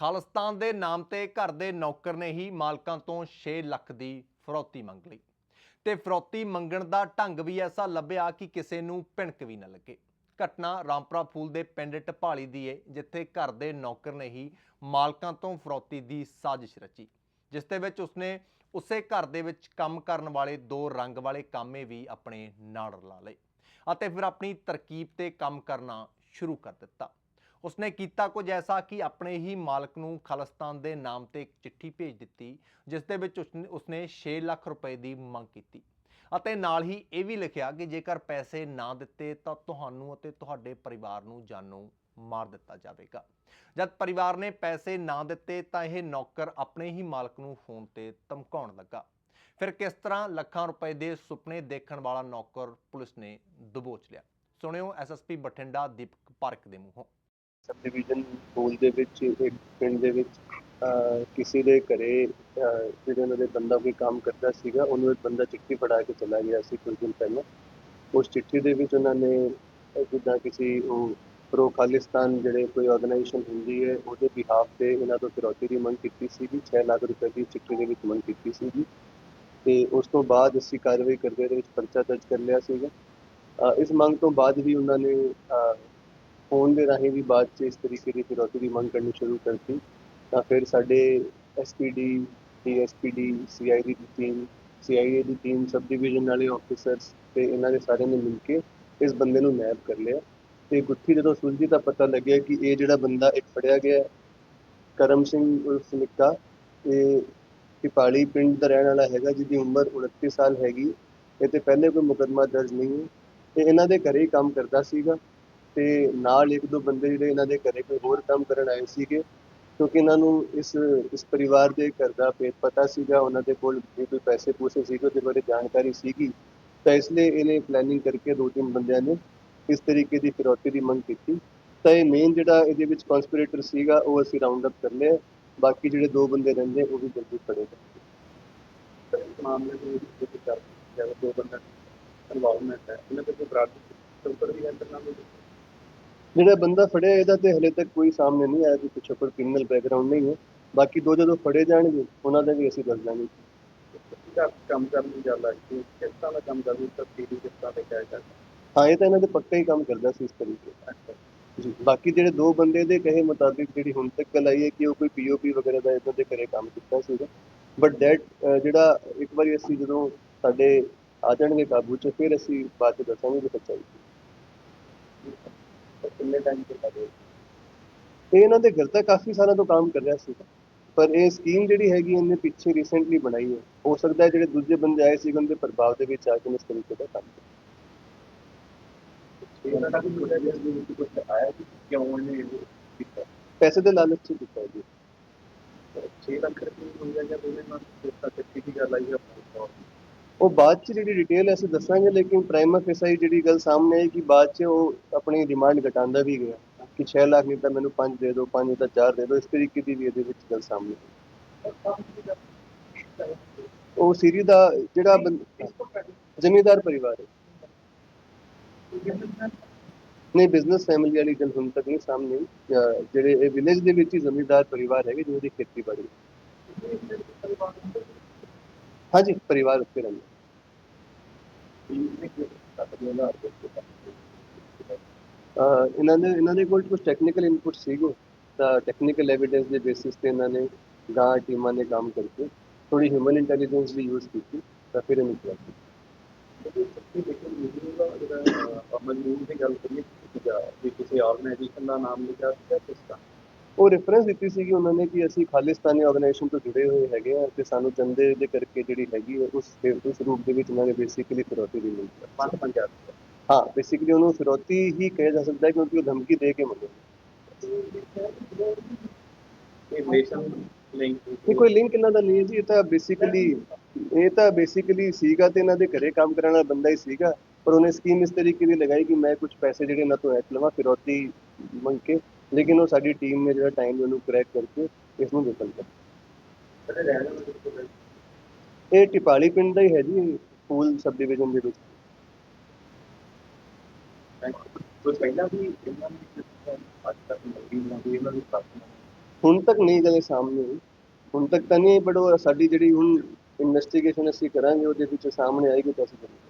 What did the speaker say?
ਖਾਲਿਸਤਾਨ ਦੇ ਨਾਮ ਤੇ ਘਰ ਦੇ ਨੌਕਰ ਨੇ ਹੀ ਮਾਲਕਾਂ ਤੋਂ 6 ਲੱਖ ਦੀ ਫਰੌਤੀ ਮੰਗ ਲਈ। ਤੇ ਫਰੌਤੀ ਮੰਗਣ ਦਾ ਢੰਗ ਵੀ ਐਸਾ ਲੱਭਿਆ ਕਿ ਕਿਸੇ ਨੂੰ ਭਿਣਕ ਵੀ ਨਾ ਲੱਗੇ। ਘਟਨਾ ਰਾਮਪੁਰਾ ਫੂਲ ਦੇ ਪਿੰਡ ਟਪਾਲੀ ਦੀ ਏ, ਜਿੱਥੇ ਘਰ ਦੇ ਨੌਕਰ ਨੇ ਹੀ ਮਾਲਕਾਂ ਤੋਂ ਫਰੌਤੀ ਦੀ ਸਾਜ਼ਿਸ਼ ਰਚੀ, ਜਿਸ ਦੇ ਵਿੱਚ ਉਸਨੇ ਉਸੇ ਘਰ ਦੇ ਵਿੱਚ ਕੰਮ ਕਰਨ ਵਾਲੇ ਦੋ ਰੰਗ ਵਾਲੇ ਕਾਮੇ ਵੀ ਆਪਣੇ ਨਾਲ ਰਲਾ ਲਏ। ਅਤੇ ਫਿਰ ਆਪਣੀ ਤਰਕੀਬ ਤੇ ਕੰਮ ਕਰਨਾ ਸ਼ੁਰੂ ਕਰ ਦਿੱਤਾ। ਉਸਨੇ ਕੀਤਾ ਕੁਝ ਐਸਾ ਕਿ ਆਪਣੇ ਹੀ ਮਾਲਕ ਨੂੰ ਖਾਲਿਸਤਾਨ ਦੇ ਨਾਮ ਤੇ ਇੱਕ ਚਿੱਠੀ ਭੇਜ ਦਿੱਤੀ, ਜਿਸ ਦੇ ਵਿੱਚ ਉਸਨੇ ਉਸਨੇ 6 ਲੱਖ ਰੁਪਏ ਦੀ ਮੰਗ ਕੀਤੀ। ਅਤੇ ਨਾਲ ਹੀ ਇਹ ਵੀ ਲਿਖਿਆ ਕਿ ਜੇਕਰ ਪੈਸੇ ਨਾ ਦਿੱਤੇ ਤਾਂ ਤੁਹਾਨੂੰ ਅਤੇ ਤੁਹਾਡੇ ਪਰਿਵਾਰ ਨੂੰ ਜਾਨੋਂ ਮਾਰ ਦਿੱਤਾ ਜਾਵੇਗਾ। ਜਦ ਪਰਿਵਾਰ ਨੇ ਪੈਸੇ ਨਾ ਦਿੱਤੇ ਤਾਂ ਇਹ ਨੌਕਰ ਆਪਣੇ ਹੀ ਮਾਲਕ ਨੂੰ ਫੋਨ ਤੇ ਧਮਕਾਉਣ ਲੱਗਾ। ਫਿਰ ਕਿਸ ਤਰ੍ਹਾਂ ਲੱਖਾਂ ਰੁਪਏ ਦੇ ਸੁਪਨੇ ਦੇਖਣ ਵਾਲਾ ਨੌਕਰ ਪੁਲਿਸ ਨੇ ਦਬੋਚ ਲਿਆ। ਸੁਣਿਓ ਐਸਐਸਪੀ ਬਠਿੰਡਾ ਦੀਪਕ ਪਾਰਕ ਦੇ ਮੂੰਹੋਂ। ਸਬ ਡਿਵੀਜ਼ਨ ਸਕੂਲ ਦੇ ਵਿੱਚ, ਇੱਕ ਪਿੰਡ ਦੇ ਵਿੱਚ ਕਿਸੇ ਦੇ ਘਰੇ ਜਿਹੜੇ ਉਹਨਾਂ ਦੇ ਬੰਦਾ ਕੋਈ ਕੰਮ ਕਰਦਾ ਸੀਗਾ, ਉਹਨੂੰ ਇੱਕ ਬੰਦਾ ਚਿੱਠੀ ਫੜਾ ਕੇ ਚਲਾ ਗਿਆ ਸੀ ਕੁਝ ਦਿਨ ਪਹਿਲਾਂ। ਉਸ ਚਿੱਠੀ ਦੇ ਵਿੱਚ ਉਹਨਾਂ ਨੇ ਜਿੱਦਾਂ ਕਿਸੇ ਉਹ ਪ੍ਰੋ ਖਾਲਿਸਤਾਨ ਜਿਹੜੇ ਕੋਈ ਆਰਗੇਨਾਈਜੇਸ਼ਨ ਹੁੰਦੀ ਹੈ, ਉਹਦੇ ਬਿਹਾਫ ਤੇ ਇਹਨਾਂ ਤੋਂ ਫਿਰੌਤੀ ਦੀ ਮੰਗ ਕੀਤੀ ਸੀਗੀ 6 ਲੱਖ ਰੁਪਏ ਦੀ ਚਿੱਠੀ ਦੇ ਵਿੱਚ ਮੰਗ ਕੀਤੀ ਸੀਗੀ। ਤੇ ਉਸ ਤੋਂ ਬਾਅਦ ਅਸੀਂ ਕਾਰਵਾਈ ਕਰਦੇ ਦੇ ਵਿੱਚ ਪਰਚਾ ਦਰਜ ਕਰ ਲਿਆ ਸੀਗਾ। ਇਸ ਮੰਗ ਤੋਂ ਬਾਅਦ ਵੀ ਉਹਨਾਂ ਨੇ ਫੋਨ ਦੇ ਰਾਹੀਂ ਵੀ ਬਾਅਦ 'ਚ ਇਸ ਤਰੀਕੇ ਦੀ ਫਿਰੌਤੀ ਦੀ ਮੰਗ ਕਰਨੀ ਸ਼ੁਰੂ ਕਰਤੀ। ਤਾਂ ਫਿਰ ਸਾਡੇ ਐਸਪੀਡੀ ਡੀਐਸਪੀਡੀ ਸੀਆਈਡੀ ਦੀ ਟੀਮ ਸੀਆਈਏ ਦੀ ਟੀਮ ਸਬ ਡਿਵੀਜ਼ਨ ਵਾਲੇ ਆਫੀਸਰਸ ਤੇ ਇਹਨਾਂ ਦੇ ਸਾਰਿਆਂ ਨੇ ਮਿਲ ਕੇ ਇਸ ਬੰਦੇ ਨੂੰ ਨੈਬ ਕਰ ਲਿਆ। ਤੇ ਗੁੱਥੀ ਜਦੋਂ ਸੁਲਝੀ ਤਾਂ ਪਤਾ ਲੱਗਿਆ ਕਿ ਇਹ ਜਿਹੜਾ ਬੰਦਾ ਇੱਕ ਫੜਿਆ ਗਿਆ ਕਰਮ ਸਿੰਘ ਉਰਫ ਨਿੱਕਾ ਇਹ ਟਿਪਾਲੀ ਪਿੰਡ ਦਾ ਰਹਿਣ ਵਾਲਾ ਹੈਗਾ ਜਿਹਦੀ ਉਮਰ 29 ਸਾਲ ਹੈਗੀ ਇਹ ਤੇ ਪਹਿਲੇ ਕੋਈ ਮੁਕੱਦਮਾ ਦਰਜ ਨਹੀਂ ਹੈ। ਤੇ ਇਹਨਾਂ ਦੇ ਘਰੇ ਹੀ ਕੰਮ ਕਰਦਾ ਸੀਗਾ। ਤੇ ਨਾਲ ਇੱਕ ਦੋ ਬੰਦੇ ਜਿਹੜੇ ਇਹਨਾਂ ਦੇ ਘਰੇ ਕੋਈ ਹੋਰ ਕੰਮ ਕਰਨ ਆਏ ਸੀਗੇ, ਕਿਉਂਕਿ ਇਹਨਾਂ ਨੂੰ ਇਸ ਇਸ ਪਰਿਵਾਰ ਦੇ ਘਰ ਦਾ ਪੇਤ ਪਤਾ ਸੀਗਾ, ਉਹਨਾਂ ਦੇ ਕੋਲ ਵੀ ਕੋਈ ਪੈਸੇ ਪੂਸੇ ਸੀਗੇ, ਉਹਦੇ ਬਾਰੇ ਜਾਣਕਾਰੀ ਸੀਗੀ। ਤਾਂ ਇਸ ਲਈ ਇਹਨੇ ਪਲੈਨਿੰਗ ਕਰਕੇ ਦੋ ਤਿੰਨ ਬੰਦਿਆਂ ਨੇ ਇਸ ਤਰੀਕੇ ਦੀ ਫਿਰੌਤੀ ਦੀ ਮੰਗ ਕੀਤੀ। ਤਾਂ ਇਹ ਮੇਨ ਜਿਹੜਾ ਇਹਦੇ ਵਿੱਚ ਕਨਸਪੀਰੇਟਰ ਸੀਗਾ, ਉਹ ਅਸੀਂ ਰਾਉਂਡ ਅਪ ਕਰ ਲਿਆ। ਬਾਕੀ ਜਿਹੜੇ ਦੋ ਬੰਦੇ ਰਹਿੰਦੇ, ਉਹ ਵੀ ਜਲਦੀ ਫੜੇ ਜਾਣਗੇ ਮਾਮਲੇ ਦੇ ਵਿੱਚ ਕਰ ਜਦੋਂ ਦੋ ਬੰਦਾ ਇਨਵੋਲਵਮੈਂਟ ਹੈ, ਇਹਨਾਂ ਤੇ ਕੋਈ ਬਰਾਬਰ ਉੱਪਰ ਵੀ ਅੰਦਰ ਨਾਲ ਜਿਹੜਾ ਬੰਦਾ ਫੜਿਆ ਇਹਦਾ ਤੇ ਹਲੇ ਤੱਕ ਕੋਈ ਸਾਹਮਣੇ ਨਹੀਂ ਆਇਆ ਕਿ ਕੁਛ ਕੋਈ ਕ੍ਰਿਮੀਨਲ ਬੈਕਗ੍ਰਾਉਂਡ ਨਹੀਂ ਹੈ। ਬਾਕੀ ਦੋ ਜਦੋਂ ਫੜੇ ਜਾਣਗੇ ਉਹਨਾਂ ਦਾ ਵੀ ਅਸੀਂ ਦੱਸ ਦਾਂਗੇ। ਕੰਮ ਕਰਨ ਦੀ ਗੱਲ ਹੈ ਕਿ ਕਿਸ ਤਰ੍ਹਾਂ ਦਾ ਕੰਮ ਕਰਦੀ ਤਫਸੀਲੀ ਕਿਸ ਤਰ੍ਹਾਂ ਦਾ ਕਿਹਾ ਜਾਂਦਾ ਹਾਂ? ਇਹ ਤਾਂ ਇਹਨਾਂ ਦੇ ਪੱਕਾ ਹੀ ਕੰਮ ਕਰਦਾ ਸੀ ਇਸ ਤਰੀਕੇ ਜੀ। ਬਾਕੀ ਜਿਹੜੇ ਦੋ ਬੰਦੇ ਦੇ ਕਹੇ ਮੁਤਾਬਿਕ ਜਿਹੜੀ ਹੁਣ ਤੱਕ ਗੱਲ ਆਈ ਹੈ ਕਿ ਉਹ ਕੋਈ ਪੀਓਪੀ ਵਗੈਰਾ ਦਾ ਇਦਾਂ ਦੇ ਘਰੇ ਕੰਮ ਕੀਤਾ ਸੀਗਾ। ਬਟ ਦੈਟ ਜਿਹੜਾ ਇੱਕ ਵਾਰੀ ਅਸੀਂ ਜਦੋਂ ਸਾਡੇ ਆ ਜਾਣਗੇ ਕਾਬੂ ਚ ਫਿਰ ਅਸੀਂ ਬਾਅਦ ਚ ਦੱਸਾਂਗੇ ਕਿ ਸੱਚਾਈ ਕਿੰਨੇ ਟਾਈਮ ਤੋਂ ਕਰ ਰਹੇ ਇਹ ਇਹਨਾਂ ਦੇ ਘਰ ਤਾਂ ਕਾਫੀ ਸਾਲਾਂ ਤੋਂ ਕੰਮ ਕਰ ਰਿਹਾ ਸੀ। ਪਰ ਇਹ ਸਕੀਮ ਜਿਹੜੀ ਹੈਗੀ ਇਹਨੇ ਪਿੱਛੇ ਰੀਸੈਂਟਲੀ ਬਣਾਈ ਹੈ। ਹੋ ਸਕਦਾ ਹੈ ਜਿਹੜੇ ਦੂਜੇ ਬੰਦੇ ਆਏ ਸੀ ਉਹਨਾਂ ਦੇ ਪ੍ਰਭਾਵ ਦੇ ਵਿੱਚ ਆ ਕੇ ਇਸ ਤਰੀਕੇ ਦਾ ਕੰਮ ਇਹਨਾਂ ਦਾ ਕੋਈ ਦੇ ਵਿੱਚ ਕੁਝ ਆਇਆ ਕਿ ਕਿਉਂ ਇਹਨੇ ਇਹ ਕੀਤਾ? ਪੈਸੇ ਦੇ ਲਾਲਚ ਚ ਕੀਤਾ ਜੀ। 6 ਲੱਖ ਰੁਪਏ ਮੰਗਿਆ ਜਾਂ ਦੋਨੇ ਨਾਲ ਤਰ੍ਹਾਂ ਦੀ ਗੱਲ ਆਈ ਹੈ। ਉਹ ਬਾਅਦ ਚ ਜਿਹੜੀ ਡਿਟੇਲ ਅਸੀਂ ਦੱਸਾਂਗੇ, ਲੇਕਿਨ ਪ੍ਰਾਈਮਾ ਫੇਸਾਈ ਜਿਹੜੀ ਗੱਲ ਸਾਹਮਣੇ ਆਈ ਕਿ ਬਾਅਦ ਚ ਉਹ ਆਪਣੀ ਡਿਮਾਂਡ ਘਟਾਉਂਦਾ ਵੀ ਗਿਆ ਕਿ 6 ਲੱਖ ਨਹੀਂ ਤਾਂ ਮੈਨੂੰ 5 ਦੇ ਦਿਓ 5 ਤਾਂ 4 ਦੇ ਦਿਓ, ਇਸ ਤਰੀਕੇ ਦੀ ਵੀ ਇਹਦੇ ਵਿੱਚ ਗੱਲ ਸਾਹਮਣੇ ਉਹ ਸੀਰੀ ਦਾ ਜਿਹੜਾ ਜ਼ਮੀਂਦਾਰ ਪਰਿਵਾਰ ਹੈ। ਨਹੀਂ ਬਿਜ਼ਨਸ ਫੈਮਿਲੀ ਵਾਲੀ ਗੱਲ ਹੁਣ ਤੱਕ ਨਹੀਂ ਸਾਹਮਣੇ ਜਿਹੜੇ ਇਹ ਵਿਲੇਜ ਦੇ ਵਿੱਚ ਹੀ ਜ਼ਮੀਂਦਾਰ ਪਰਿਵਾਰ ਹੈਗੇ, ਜਿਹਨਾਂ ਖੇਤੀਬਾੜੀ ਹਾਂਜੀ, ਪਰਿਵਾਰ ਉੱਤੇ ਰਹਿੰਦਾ। ਅਹ ਇਹਨਾਂ ਦੇ ਇਹਨਾਂ ਦੇ ਕੋਲ ਕੁਝ ਟੈਕਨੀਕਲ ਇਨਪੁਟ ਸੀਗੇ। ਤਾਂ ਟੈਕਨੀਕਲ ਐਵੀਡੈਂਸ ਦੇ ਬੇਸਿਸ ਤੇ ਇਹਨਾਂ ਨੇ ਗਾਂ ਟੀਮਾਂ ਨੇ ਕੰਮ ਕਰਕੇ ਥੋੜੀ ਹਿਊਮਨ ਇੰਟੈਲੀਜੈਂਸ ਵੀ ਯੂਜ਼ ਕੀਤੀ, ਤਾਂ ਫਿਰ ਇਹਨੂੰ ਕਿਹਾ ਮਨਜ਼ੂਰ ਦੀ ਗੱਲ ਕਰੀਏ ਕਿ ਕਿਸੇ ਆਰਗੇਨਾਈਜੇਸ਼ਨ ਦਾ ਨਾਮ ਲਿਖਿਆ ਸੀ ਕਿਸ ਦਾ ਉਹ ਰੈਫਰੈਂਸ ਦਿੱਤੀ ਸੀ ਕਿ ਉਹਨਾਂ ਨੇ ਕਿ ਅਸੀਂ ਖਾਲਿਸਤਾਨੀ ਆਰਗੇਨਾਈਜੇਸ਼ਨ ਤੋਂ ਜੁੜੇ ਹੋਏ ਹੈਗੇ ਆ ਤੇ ਸਾਨੂੰ ਚੰਦੇ ਦੇ ਕਰਕੇ ਜਿਹੜੀ ਹੈਗੀ ਹੈ ਉਸ ਉਸ ਰੂਪ ਦੇ ਵਿੱਚ ਉਹਨਾਂ ਨੇ ਬੇਸਿਕਲੀ ਫਿਰੌਤੀ ਦੀ ਮਿਲਦੀ ਹੈ। ਪੰਜ ਪੰਜਾਬ ਹਾਂ ਬੇਸਿਕਲੀ ਉਹਨੂੰ ਫਿਰੌਤੀ ਹੀ ਕਿਹਾ ਜਾ ਸਕਦਾ ਹੈ ਕਿਉਂਕਿ ਉਹ ਧਮਕੀ ਦੇ ਕੇ ਮੰਗੇ ਇਹ ਲਿੰਕ ਕੋਈ ਲਿੰਕ ਇਹਨਾਂ ਦਾ ਨਹੀਂ ਹੈ ਜੀ ਇਹ ਤਾਂ ਬੇਸਿਕਲੀ ਇਹ ਤਾਂ ਬੇਸਿਕਲੀ ਸੀਗਾ ਤੇ ਇਹਨਾਂ ਦੇ ਘਰੇ ਕੰਮ ਕਰਨ ਵਾਲਾ ਬੰਦਾ ਹੀ ਸੀਗਾ ਪਰ ਉਹਨੇ ਸਕੀਮ ਇਸ ਤਰੀਕੇ ਦੀ ਲਗਾਈ ਕਿ ਮੈਂ ਕੁਝ ਪੈਸੇ ਜਿਹੜੇ ਇਹਨਾਂ ਤੋਂ ਐਟ ਲਵਾਂ ਫਿਰੌਤੀ ਮੰਗ ਕੇ। ਲੇਕਿਨ ਉਹ ਸਾਡੀ ਟੀਮ ਨੇ ਜਿਹੜਾ ਟਾਈਮ ਉਹਨੂੰ ਕਰੈਕ ਕਰਕੇ ਇਸ ਨੂੰ ਵਿਫਲ ਕਰ ਇਹ ਟਿਪਾਲੀ ਪਿੰਡ ਦਾ ਹੀ ਹੈ ਜੀ ਫੂਲ ਸਬ ਡਿਵੀਜ਼ਨ ਦੇ ਵਿੱਚ। ਹੁਣ ਤੱਕ ਨਹੀਂ ਗਏ ਸਾਹਮਣੇ ਹੁਣ ਤੱਕ ਤਾਂ ਨਹੀਂ ਬਟ ਉਹ ਸਾਡੀ ਜਿਹੜੀ ਹੁਣ ਇਨਵੈਸਟੀਗੇਸ਼ਨ ਅਸੀਂ ਕਰਾਂਗੇ ਉਹਦੇ ਵਿੱਚ ਸਾਹਮਣੇ ਆਏਗੀ ਤਾਂ ਅਸੀਂ ਕਰਾਂਗੇ।